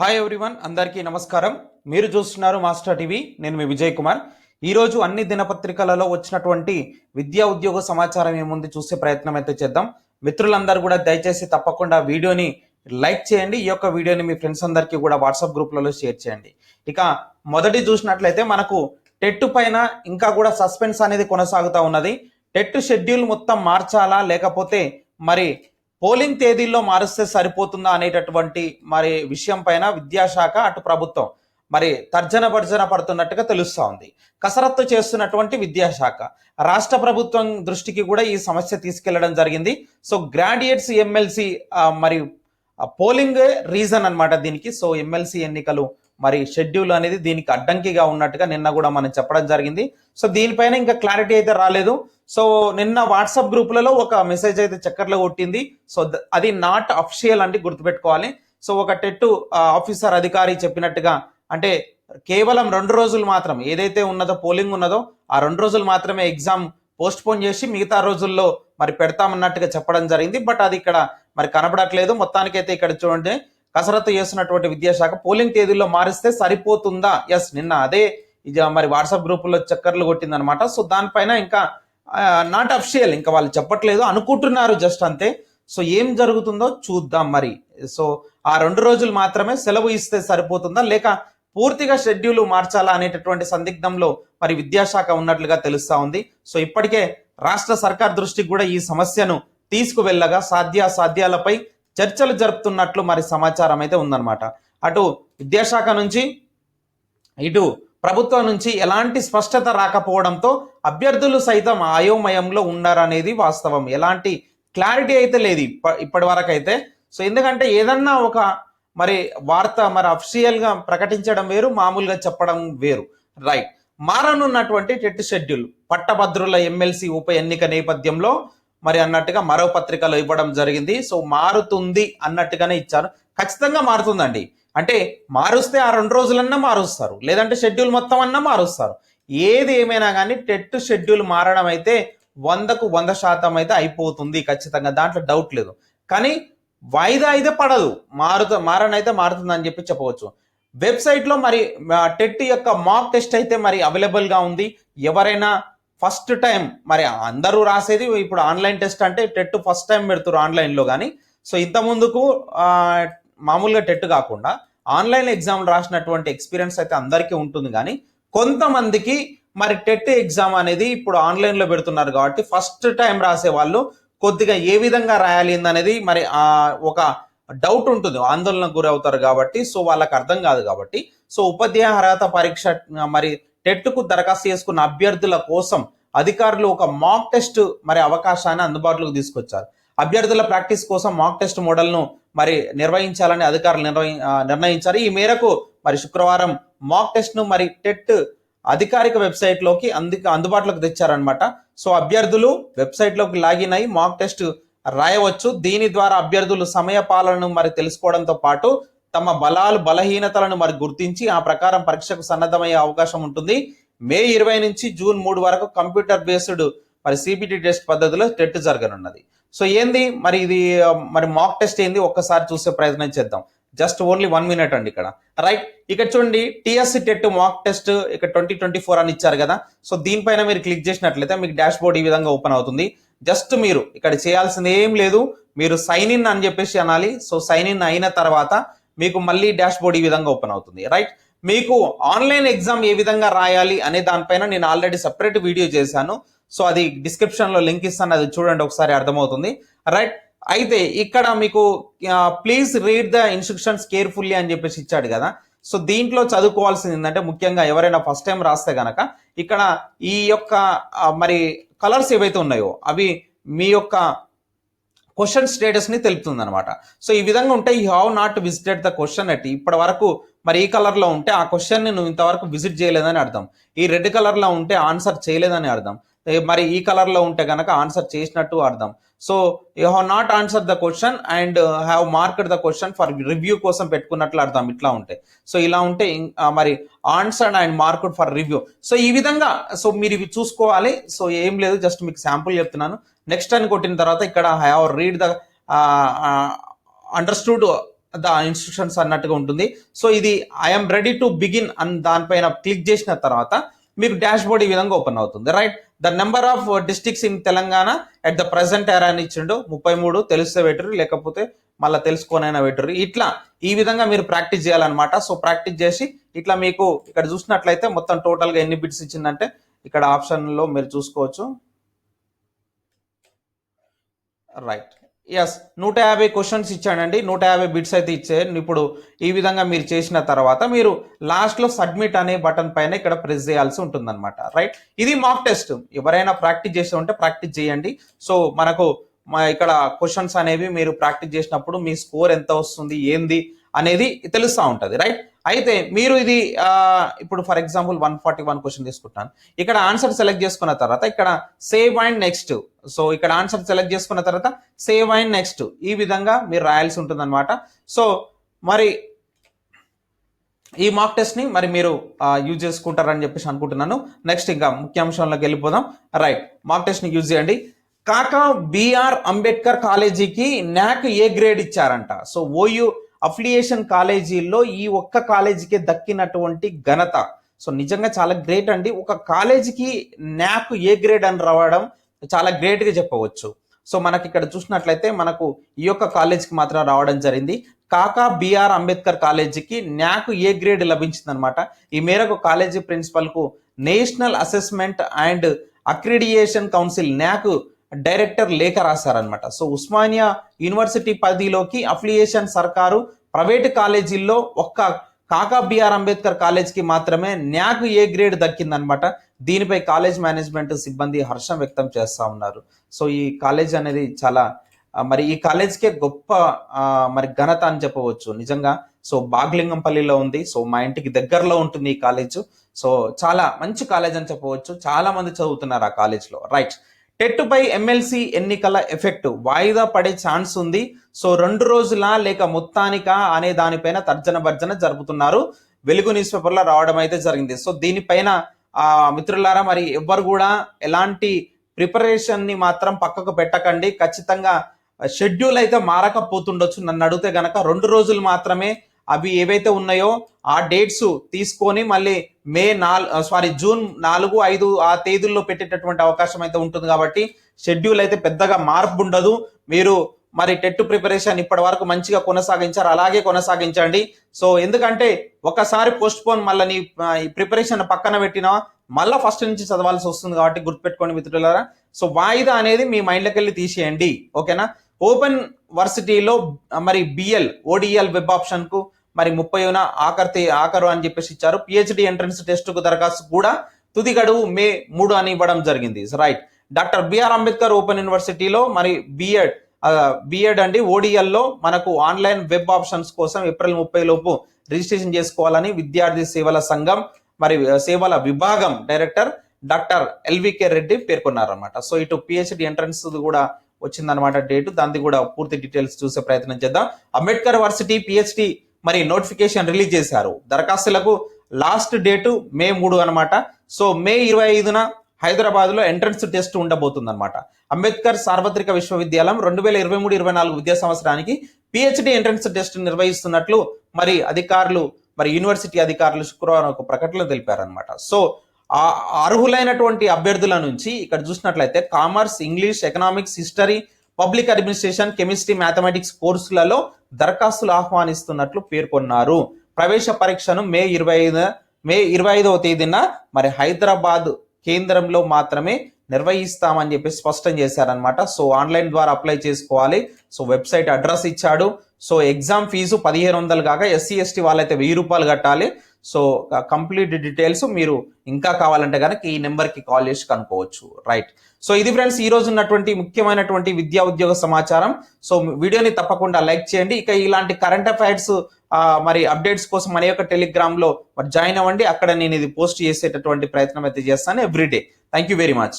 Hi everyone అందరికీ నమస్కారం. మీరు చూస్తున్నారు మాస్టర్ టీవీ నేను మీ విజయ్ కుమార్. ఈరోజు అన్ని దినపత్రికలలో వచ్చినటువంటి విద్యా ఉద్యోగ సమాచారం ఏముంది చూసే ప్రయత్నం అయితే చేద్దాం. మిత్రులందరూ కూడా దయచేసి తప్పకుండా వీడియోని లైక్ చేయండి ఈ యొక్క వీడియోని మీ ఫ్రెండ్స్ అందరికీ కూడా వాట్సాప్ గ్రూప్లలో షేర్ చేయండి. ఇక మొదటి చూసినట్లయితే మనకు టెట్ పైన ఇంకా కూడా సస్పెన్స్ అనేది కొనసాగుతూ ఉన్నది. టెట్ షెడ్యూల్ మొత్తం మార్చాలా లేకపోతే మరి పోలింగ్ తేదీల్లో మారుస్తే సరిపోతుందా అనేటటువంటి మరి విషయం పైన విద్యాశాఖ అటు ప్రభుత్వం మరి తర్జన భర్జన పడుతున్నట్టుగా తెలుస్తూ ఉంది కసరత్తు చేస్తున్నటువంటి విద్యాశాఖ రాష్ట్ర ప్రభుత్వం దృష్టికి కూడా ఈ సమస్య తీసుకెళ్ళడం జరిగింది. సో గ్రాడ్యుయేట్స్ ఎమ్మెల్సీ మరి పోలింగ్ రీజన్ అన్నమాట దీనికి. సో ఎమ్మెల్సీ ఎన్నికలు మరి షెడ్యూల్ అనేది దీనికి అడ్డంకిగా ఉన్నట్టుగా నిన్న కూడా మనం చెప్పడం జరిగింది. సో దీనిపైన ఇంకా క్లారిటీ అయితే రాలేదు. సో నిన్న వాట్సాప్ గ్రూపులలో ఒక మెసేజ్ అయితే చక్కర్లో కొట్టింది. సో అది నాట్ అఫిషియల్ అంటే గుర్తుపెట్టుకోవాలి. సో ఒక టెట్టు ఆఫీసర్ అధికారి చెప్పినట్టుగా అంటే కేవలం రెండు రోజులు మాత్రం ఏదైతే ఉన్నదో పోలింగ్ ఉన్నదో ఆ రెండు రోజులు మాత్రమే ఎగ్జామ్ పోస్ట్ పోన్ చేసి మిగతా రోజుల్లో మరి పెడతామన్నట్టుగా చెప్పడం జరిగింది. బట్ అది ఇక్కడ మరి కనబడట్లేదు. మొత్తానికైతే ఇక్కడ చూడండి. కసరత్తు చేస్తున్నటువంటి విద్యాశాఖ పోలింగ్ తేదీల్లో మారిస్తే సరిపోతుందా? ఎస్ నిన్న అదే ఇది మరి వాట్సాప్ గ్రూపుల్లో చక్కర్లు కొట్టిందనమాట సో దానిపైన ఇంకా నాట్ అఫిషియల్ ఇంకా వాళ్ళు చెప్పట్లేదు అనుకుంటున్నారు జస్ట్ అంతే. సో ఏం జరుగుతుందో చూద్దాం మరి. సో ఆ రెండు రోజులు మాత్రమే సెలవు ఇస్తే సరిపోతుందా? లేక పూర్తిగా షెడ్యూల్ మార్చాలా అనేటటువంటి సందిగ్ధంలో మరి విద్యాశాఖ ఉన్నట్లుగా తెలుస్తా ఉంది. సో ఇప్పటికే రాష్ట్ర సర్కార్ దృష్టికి కూడా ఈ సమస్యను తీసుకువెళ్ళగా సాధ్యాసాధ్యాలపై చర్చలు జరుపుతున్నట్లు మరి సమాచారం అయితే ఉందన్నమాట. అటు విద్యాశాఖ నుంచి ఇటు ప్రభుత్వం నుంచి ఎలాంటి స్పష్టత రాకపోవడంతో అభ్యర్థులు సైతం అయోమయంలో ఉన్నారనేది వాస్తవం. ఎలాంటి క్లారిటీ అయితే లేదు ఇప్ప ఇప్పటి వరకు అయితే సో ఎందుకంటే ఏదన్నా ఒక మరి వార్త మరి అఫీషియల్గా ప్రకటించడం వేరు మామూలుగా చెప్పడం వేరు. రైట్. మారనున్నటువంటి టెట్ షెడ్యూల్ పట్టభద్రుల ఎమ్మెల్సీ ఉప ఎన్నిక నేపథ్యంలో మరి అన్నట్టుగా మరో పత్రికలో ఇవ్వడం జరిగింది. సో మారుతుంది అన్నట్టుగానే ఇచ్చారు. ఖచ్చితంగా మారుతుందండి. అంటే మారుస్తే ఆ రెండు రోజులన్నా మారుస్తారు. లేదంటే షెడ్యూల్ మొత్తం అన్నా మారుస్తారు. ఏది ఏమైనా కానీ టెట్ షెడ్యూల్ మారడం అయితే వందకు వంద శాతం అయితే అయిపోతుంది ఖచ్చితంగా. దాంట్లో డౌట్ లేదు. కానీ వాయిదా అయితే పడదు. మారుత మారనైతే మారుతుంది అని చెప్పి చెప్పవచ్చు. వెబ్సైట్లో మరి టెట్ యొక్క మాక్ టెస్ట్ అయితే మరి అవైలబుల్గా ఉంది. ఎవరైనా ఫస్ట్ టైం మరి అందరూ రాసేది ఇప్పుడు ఆన్లైన్ టెస్ట్ అంటే టెట్ ఫస్ట్ టైం పెడుతున్నారు ఆన్లైన్లో కానీ సో ఇంత ముందుకు మామూలుగా టెట్ కాకుండా ఆన్లైన్ ఎగ్జామ్ రాసినటువంటి ఎక్స్పీరియన్స్ అయితే అందరికీ ఉంటుంది కానీ కొంతమందికి మరి టెట్ ఎగ్జామ్ అనేది ఇప్పుడు ఆన్లైన్లో పెడుతున్నారు కాబట్టి ఫస్ట్ టైం రాసే వాళ్ళు కొద్దిగా ఏ విధంగా రాయాలి అనేది మరి ఒక డౌట్ ఉంటుంది ఆందోళనకు గురవుతారు కాబట్టి సో వాళ్ళకి అర్థం కాదు కాబట్టి. సో ఉపాధ్యాయ అర్హత పరీక్ష మరి టెట్కు దరఖాస్తు చేసుకున్న అభ్యర్థుల కోసం అధికారులు ఒక మాక్ టెస్ట్ మరి అవకాశాన్ని అందుబాటులోకి తీసుకొచ్చారు. అభ్యర్థుల ప్రాక్టీస్ కోసం మాక్ టెస్ట్ మోడల్ను మరి నిర్వహించాలని అధికారులు నిర్వహి నిర్ణయించారు. ఈ మేరకు మరి శుక్రవారం మాక్ టెస్ట్ను మరి టెట్ అధికారిక వెబ్సైట్లోకి అంది అందుబాటులోకి తెచ్చారనమాట సో అభ్యర్థులు వెబ్సైట్లోకి లాగిన్ అయి మాక్ టెస్ట్ రాయవచ్చు. దీని ద్వారా అభ్యర్థులు సమయ పాలనను మరి తెలుసుకోవడంతో పాటు తమ బలాలు బలహీనతలను మరి గుర్తించి ఆ ప్రకారం పరీక్షకు సన్నద్ధమయ్యే అవకాశం ఉంటుంది. మే ఇరవై నుంచి జూన్ మూడు వరకు కంప్యూటర్ బేస్డ్ మరి సిబిటి టెస్ట్ పద్ధతిలో టెట్ జరగనున్నది. సో ఏంది? మరి ఇది మరి మాక్ టెస్ట్ ఏంది? ఒక్కసారి చూసే ప్రయత్నం చేద్దాం. జస్ట్ ఓన్లీ వన్ మినిట్ అండి ఇక్కడ. రైట్ ఇక్కడ చూడండి టిఎస్సి టెట్ మాక్ టెస్ట్ ఇక్కడ ట్వంటీ ట్వంటీ ఫోర్ అని ఇచ్చారు కదా. సో దీనిపైన మీరు క్లిక్ చేసినట్లయితే మీకు డాష్ బోర్డ్ ఈ విధంగా ఓపెన్ అవుతుంది. జస్ట్ మీరు ఇక్కడ చేయాల్సింది ఏం లేదు. మీరు సైన్ ఇన్ అని చెప్పేసి అనాలి. సో సైన్ ఇన్ అయిన తర్వాత మీకు మళ్ళీ డాష్ బోర్డ్ ఈ విధంగా ఓపెన్ అవుతుంది రైట్ మీకు ఆన్లైన్ ఎగ్జామ్ ఏ విధంగా రాయాలి అనే దానిపైన నేను ఆల్రెడీ సెపరేట్ వీడియో చేశాను. సో అది డిస్క్రిప్షన్లో లింక్ ఇస్తాను అది చూడండి ఒకసారి అర్థమవుతుంది. రైట్ అయితే ఇక్కడ మీకు please read the instructions carefully అని చెప్పేసి ఇచ్చాడు కదా. సో దీంట్లో చదువుకోవాల్సింది ఏంటంటే ముఖ్యంగా ఎవరైనా ఫస్ట్ టైం రాస్తే గనక ఇక్కడ ఈ యొక్క మరి కలర్స్ ఏవైతే ఉన్నాయో అవి మీ యొక్క క్వశ్చన్ స్టేటస్ని తెలుపుతుంది అనమాట సో ఈ విధంగా ఉంటే you have not visited the question at ఇప్పటి వరకు మరి ఈ కలర్లో ఉంటే ఆ క్వశ్చన్ని నువ్వు ఇంతవరకు విజిట్ చేయలేదని అర్థం. ఈ రెడ్ కలర్లో ఉంటే ఆన్సర్ చేయలేదని అర్థం. మరి ఈ కలర్లో ఉంటే కనుక ఆన్సర్ చేసినట్టు అర్థం. So you have not answer the question and have marked the question for review కోసం పెట్టుకున్నట్లు అర్థం. ఇట్లా ఉంటాయి సో ఇలా ఉంటే ఇం- మరి answered and marked for review. So ఈ విధంగా సో మీరు ఇవి చూసుకోవాలి. సో ఏం లేదు జస్ట్ మీకు శాంపుల్ చెప్తున్నాను. నెక్స్ట్ అని కొట్టిన తర్వాత ఇక్కడ have read the understood the instructions అన్నట్టుగా ఉంటుంది. సో ఇది ఐఎమ్ రెడీ టు బిగిన్ అని దానిపైన క్లిక్ చేసిన తర్వాత మీకు డాష్ బోర్డ్ ఈ విధంగా ఓపెన్ అవుతుంది. Right the number of districts in Telangana at the present era అని ఇచ్చిండు. ముప్పై మూడు తెలిస్తే పెట్టరు లేకపోతే మళ్ళీ తెలుసుకోనైనా పెట్టరు ఇట్లా ఈ విధంగా మీరు ప్రాక్టీస్ చేయాలన్నమాట. సో ప్రాక్టీస్ చేసి ఇట్లా మీకు ఇక్కడ చూసినట్లయితే మొత్తం టోటల్గా ఎన్ని బిట్స్ ఇచ్చిందంటే ఇక్కడ ఆప్షన్లో మీరు చూసుకోవచ్చు. రైట్ ఎస్ నూట యాభై క్వశ్చన్స్ ఇచ్చాడండి. నూట యాభై బిట్స్ అయితే ఇచ్చాను ఇప్పుడు ఈ విధంగా మీరు చేసిన తర్వాత మీరు లాస్ట్లో సబ్మిట్ అనే బటన్ పైన ఇక్కడ ప్రెస్ చేయాల్సి ఉంటుందన్నమాట. రైట్ ఇది మాక్ టెస్ట్ ఎవరైనా ప్రాక్టీస్ చేసి ఉంటే ప్రాక్టీస్ చేయండి. సో మనకు మా ఇక్కడ క్వశ్చన్స్ అనేవి మీరు ప్రాక్టీస్ చేసినప్పుడు మీ స్కోర్ ఎంత వస్తుంది? ఏంది? అనేది తెలుస్తూ ఉంటుంది రైట్ అయితే మీరు ఇది ఇప్పుడు for example one forty one question తీసుకుంటాను. ఇక్కడ ఆన్సర్ సెలెక్ట్ చేసుకున్న తర్వాత ఇక్కడ సేవ్ అండ్ నెక్స్ట్ సో ఇక్కడ ఆన్సర్ సెలెక్ట్ చేసుకున్న తర్వాత సేవ్ అండ్ నెక్స్ట్ ఈ విధంగా మీరు రాయాల్సి ఉంటుంది అనమాట సో మరి ఈ మాక్ టెస్ట్ని మరి మీరు యూజ్ చేసుకుంటారని చెప్పేసి అనుకుంటున్నాను. నెక్స్ట్ ఇంకా ముఖ్యాంశంలోకి వెళ్ళిపోదాం. రైట్ మాక్ టెస్ట్ని యూజ్ చేయండి. కాకా బిఆర్ అంబేద్కర్ కాలేజీకి నాక్ ఏ గ్రేడ్ ఇచ్చారంట? సో ఓయూ అఫిలియేషన్ కాలేజీల్లో ఈ ఒక్క కాలేజీకే దక్కినటువంటి ఘనత. సో నిజంగా చాలా గ్రేట్ అండి. ఒక కాలేజీకి నాకు ఏ గ్రేడ్ అని రావడం చాలా గ్రేట్గా చెప్పవచ్చు. సో మనకి ఇక్కడ చూసినట్లయితే మనకు ఈ యొక్క కాలేజీకి మాత్రం రావడం జరిగింది. కాకా బిఆర్ అంబేద్కర్ కాలేజీకి న్యాక్ ఏ గ్రేడ్ లభించింది అనమాట ఈ మేరకు college ప్రిన్సిపల్కు national assessment and accreditation council NAAC director లేఖ రాశారనమాట సో ఉస్మానియా యూనివర్సిటీ పరిధిలోకి అఫిలియేషన్ సర్కారు ప్రైవేట్ కాలేజీల్లో ఒక్క కాకా బిఆర్ అంబేద్కర్ కాలేజ్కి మాత్రమే న్యాక్ ఏ గ్రేడ్ దక్కిందనమాట దీనిపై కాలేజ్ మేనేజ్మెంట్ సిబ్బంది హర్షం వ్యక్తం చేస్తా ఉన్నారు. సో ఈ కాలేజ్ అనేది చాలా మరి ఈ కాలేజ్కే గొప్ప మరి ఘనత అని చెప్పవచ్చు. నిజంగా సో బాగ్లింగంపల్లిలో ఉంది. సో మా ఇంటికి దగ్గరలో ఉంటుంది ఈ కాలేజ్. సో చాలా మంచి కాలేజ్ అని చెప్పవచ్చు. చాలా మంది చదువుతున్నారు ఆ కాలేజ్లో. రైట్. టెట్టుపై ఎమ్మెల్సీ ఎన్నికల ఎఫెక్ట్ వాయిదా పడే ఛాన్స్ ఉంది. సో రెండు రోజుల లేక మొత్తానిక అనే దానిపైన తర్జన భర్జన జరుపుతున్నారు. వెలుగు న్యూస్ పేపర్లో రావడం అయితే జరిగింది. సో దీనిపైన ఆ మిత్రులారా మరి ఎవ్వరు కూడా ఎలాంటి ప్రిపరేషన్ని మాత్రం పక్కకు పెట్టకండి. ఖచ్చితంగా షెడ్యూల్ అయితే మారకపోతుండొచ్చు. నన్ను అడిగితే గనక రెండు రోజులు మాత్రమే అవి ఏవైతే ఉన్నాయో ఆ డేట్స్ తీసుకొని మళ్ళీ మే నాలుగు సారీ జూన్ నాలుగు ఐదు ఆ తేదీల్లో పెట్టేటటువంటి అవకాశం అయితే ఉంటుంది కాబట్టి షెడ్యూల్ అయితే పెద్దగా మార్పు ఉండదు. మీరు మరి టెట్ ప్రిపరేషన్ ఇప్పటి వరకు మంచిగా కొనసాగించారు అలాగే కొనసాగించండి. సో ఎందుకంటే ఒకసారి పోస్ట్ పోన్ మళ్ళీ నీ ఈ ప్రిపరేషన్ పక్కన పెట్టినా మళ్ళీ ఫస్ట్ నుంచి చదవాల్సి వస్తుంది కాబట్టి గుర్తుపెట్టుకోండి మిత్రులారా. సో వాయిదా అనేది మీ మైండ్లోకి వెళ్ళి తీసేయండి. ఓకేనా? ఓపెన్ వర్సిటీలో మరి బిఎల్ ఓడిఎల్ వెబ్ ఆప్షన్కు మరి ముప్పైన ఆఖరి ఆఖరు అని చెప్పేసి ఇచ్చారు. పిహెచ్డి ఎంట్రన్స్ టెస్ట్కు దరఖాస్తు కూడా తుది గడువు మే మూడు అని ఇవ్వడం జరిగింది. Right doctor BR Ambedkar open యూనివర్సిటీలో మరి బిఎడ్ బిఎడ్ అండి. ఓడిఎల్లో లో మనకు ఆన్లైన్ వెబ్ ఆప్షన్స్ కోసం ఏప్రిల్ ముప్పై లోపు రిజిస్ట్రేషన్ చేసుకోవాలని విద్యార్థి సేవల సంఘం మరి సేవల విభాగం డైరెక్టర్ డాక్టర్ ఎల్వికే రెడ్డి పేర్కొన్నారన్నమాట. సో ఇటు పిహెచ్డి ఎంట్రన్స్ కూడా వచ్చిందనమాట డేట్. దాన్ని కూడా పూర్తి డీటెయిల్స్ చూసే ప్రయత్నం చేద్దాం. అంబేద్కర్ వర్సిటీ పిహెచ్డి మరి నోటిఫికేషన్ రిలీజ్ చేశారు. దరఖాస్తులకు లాస్ట్ డేటు మే మూడు అనమాట సో మే ఇరవై ఐదున హైదరాబాద్లో ఎంట్రన్స్ టెస్ట్ ఉండబోతుంది అనమాట అంబేద్కర్ సార్వత్రిక విశ్వవిద్యాలయం రెండు వేల ఇరవై మూడు ఇరవై నాలుగు విద్యా సంవత్సరానికి పిహెచ్డి ఎంట్రన్స్ టెస్ట్ నిర్వహిస్తున్నట్లు మరి అధికారులు మరి యూనివర్సిటీ అధికారులు శుక్రవారం ఒక ప్రకటనలో తెలిపారనమాట సో ఆ అర్హులైనటువంటి అభ్యర్థుల నుంచి ఇక్కడ చూసినట్లయితే commerce English economics history public administration chemistry mathematics కోర్సులలో దరఖాస్తులు ఆహ్వానిస్తున్నట్లు పేర్కొన్నారు. ప్రవేశ పరీక్షను మే ఇరవై ఐదు మే ఇరవై ఐదవ తేదీన మరి హైదరాబాద్ కేంద్రంలో మాత్రమే నిర్వహిస్తామని చెప్పి స్పష్టం చేశారనమాట సో ఆన్లైన్ ద్వారా అప్లై చేసుకోవాలి. సో వెబ్సైట్ అడ్రస్ ఇచ్చాడు. సో ఎగ్జామ్ ఫీజు పదిహేను వందలు కాగా ఎస్సీ ఎస్టీ వాళ్ళైతే వెయ్యి రూపాయలు కట్టాలి. సో కంప్లీట్ డీటెయిల్స్ మీరు ఇంకా కావాలంటే కనుక ఈ నెంబర్కి కాల్ చేసి కనుక్కోవచ్చు. రైట్ సో ఇది ఫ్రెండ్స్ ఈ రోజు ఉన్నటువంటి ముఖ్యమైనటువంటి విద్యా ఉద్యోగ సమాచారం. సో వీడియోని తప్పకుండా లైక్ చేయండి. ఇక ఇలాంటి కరెంట్ అఫైర్స్ మరి అప్డేట్స్ కోసం మన యొక్క టెలిగ్రామ్లో మరి జాయిన్ అవ్వండి. అక్కడ నేను ఇది పోస్ట్ చేసేటటువంటి ప్రయత్నం అయితే చేస్తాను everyday thank you very much